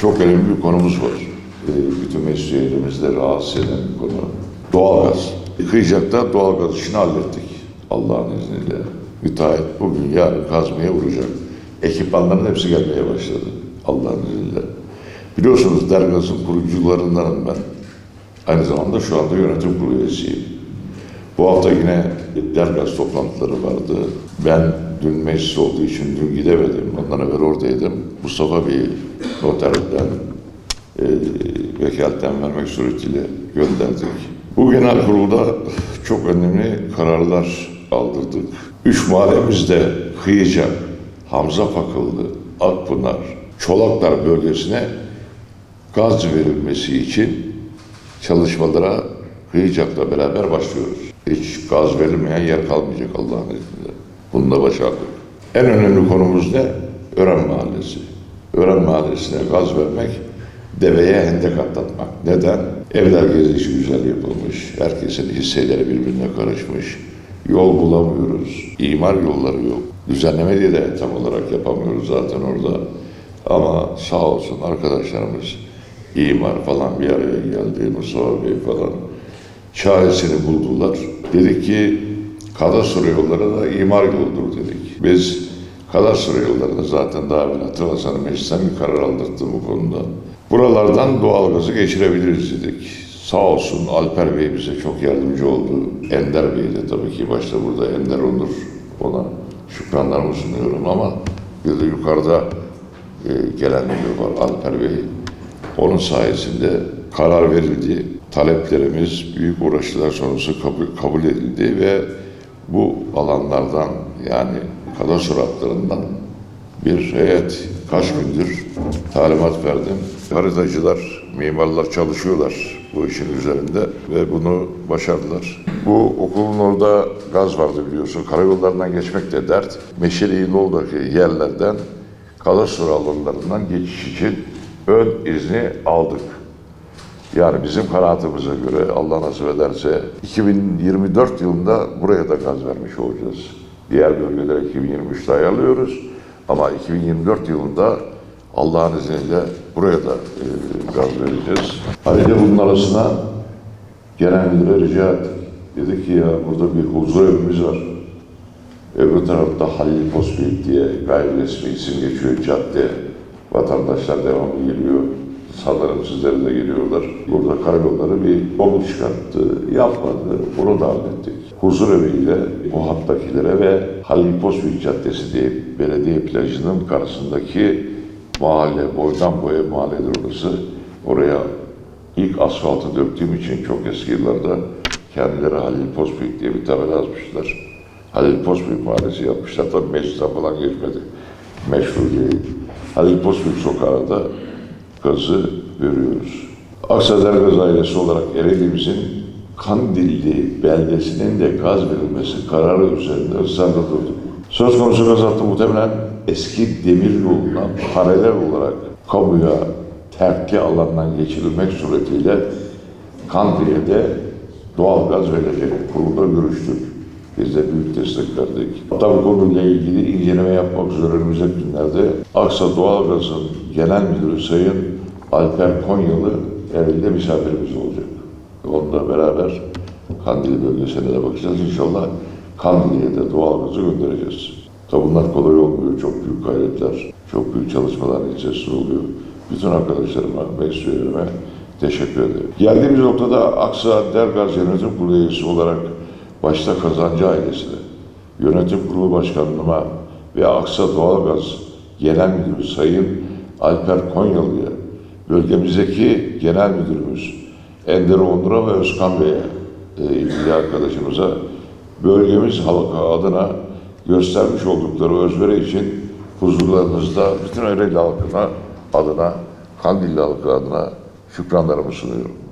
çok önemli bir konumuz var. Ee, bütün mesleğimizde rahatsız eden bir konu. Doğalgaz. Kıyacak'ta doğalgaz işini hallettik. Allah'ın izniyle. Müteahhit bugün yarın kazmaya vuracak. Ekipmanların hepsi gelmeye başladı. Allah'ın izniyle. Biliyorsunuz Dergaz'ın kurucularındanım ben. Aynı zamanda şu anda yönetim kurulu üyesiyim. Bu hafta yine Dergaz toplantıları vardı. Ben dün meclis olduğu için dün gidemedim. Ondan evvel oradaydım. Mustafa Bey'i noterden, e, vekaleten vermek suretiyle gönderdik. Bu genel kurulda çok önemli kararlar aldırdık. Üç mahallemizde Kıyıcak, Hamza Fakıllı, Akpınar, Çolaklar bölgesine gaz verilmesi için çalışmalara Kıyıcak'la beraber başlıyoruz. Hiç gaz verilmeyen yer kalmayacak Allah'ın izniyle. Bunu da başardık. En önemli konumuz ne? Ören Mahallesi. Ören Mahallesi'ne gaz vermek, deveye hendek atlatmak. Neden? Evler gezişi güzel yapılmış. Herkesin hisseleri birbirine karışmış. Yol bulamıyoruz. İmar yolları yok. Düzenleme diye de tam olarak yapamıyoruz zaten orada. Ama sağ olsun arkadaşlarımız imar falan bir araya geldi. Mustafa Bey falan çaresini buldular. Dedik ki kadastro yolları da imar yoludur dedik. Biz kadastro yollarını zaten daha evvel hatırlarsanız meclisten bir karar aldırttım bu konuda. Buralardan doğalgazı geçirebiliriz dedik. Sağ olsun Alper Bey bize çok yardımcı oldu. Ender Bey de tabii ki başta burada Ender Onur. Ona şükranlarımı sunuyorum ama bir de yukarıda e, gelen müdür var Alper Bey. Onun sayesinde karar verildi. Taleplerimiz büyük uğraşlar sonrası kabul, kabul edildi ve bu alanlardan yani kadastro hatlarından bir heyet kaç gündür talimat verdim. Haritacılar, mimarlar çalışıyorlar bu işin üzerinde ve bunu başardılar. Bu okulun orada gaz vardı biliyorsun. Karayollarından geçmek de dert. Meşeli İğneoğlu'daki yerlerden kadastro alanlarından geçiş için ön izni aldık. Yani bizim kanaatimize göre Allah nasip ederse 2024 yılında buraya da gaz vermiş olacağız. Diğer bölgelere 2023'te ayarlıyoruz. Ama 2024 yılında Allah'ın izniyle buraya da e, gaz vereceğiz. Ayrıca bunun arasına genel müdüre rica ettik. Dedik ki ya burada bir huzur evimiz var. Öbür tarafta Halil Pospil diye gayri resmi isim geçiyor cadde. Vatandaşlar devamlı geliyor. Sanırım sizlere de geliyorlar. Burada karayolları bir yol çıkarttı, yapmadı. Bunu da hallettik. Huzur eviyle o hattakilere ve Halil Pospil Caddesi diye belediye plajının karşısındaki mahalle, boydan boya mahalledir orası. Oraya ilk asfaltı döktüğüm için çok eski yıllarda kendileri Halil Pospil diye bir tabela yazmışlar. Halil Pospil mahallesi yapmışlar. Tabii meclisten falan geçmedi. Meşhur değil. Halil Pospil sokağında gazı veriyoruz. Aksader Gaz ailesi olarak Ereğli'mizin Kandilli beldesinin de gaz verilmesi kararı üzerinde ısrarla durduk. Söz konusu gaz hattı muhtemelen eski demir yoluna paralel olarak kamuya terkli alandan geçirilmek suretiyle Kandilli'de doğal gaz verilecek. Kurulda görüştük. Biz de büyük destek verdik. Hatta bu konuyla ilgili inceleme yapmak üzere önümüzdeki günlerde Aksa Doğalgaz'ın Genel Müdürü Sayın Alper Konyalı evinde misafirimiz olacak. Onunla beraber Kandili bölgesine de bakacağız. İnşallah Kandili'ye de doğalgazı göndereceğiz. Tabi bunlar kolay olmuyor. Çok büyük gayretler, çok büyük çalışmalar içerisinde oluyor. Bütün arkadaşlarıma, meclis teşekkür ederim. Geldiğimiz noktada Aksa Dergaz Yönetim Kurulu üyesi olarak başta Kazancı ailesine, yönetim kurulu başkanlığıma ve Aksa Doğalgaz Genel Müdürü Sayın Alper Konyalı'ya, bölgemizdeki genel müdürümüz Ender Onur'a ve Özkan Bey'e, e, ilgili arkadaşımıza bölgemiz halkı adına göstermiş oldukları özveri için huzurlarınızda bütün Ereğli halkına adına, Kandilli halkı adına şükranlarımı sunuyorum.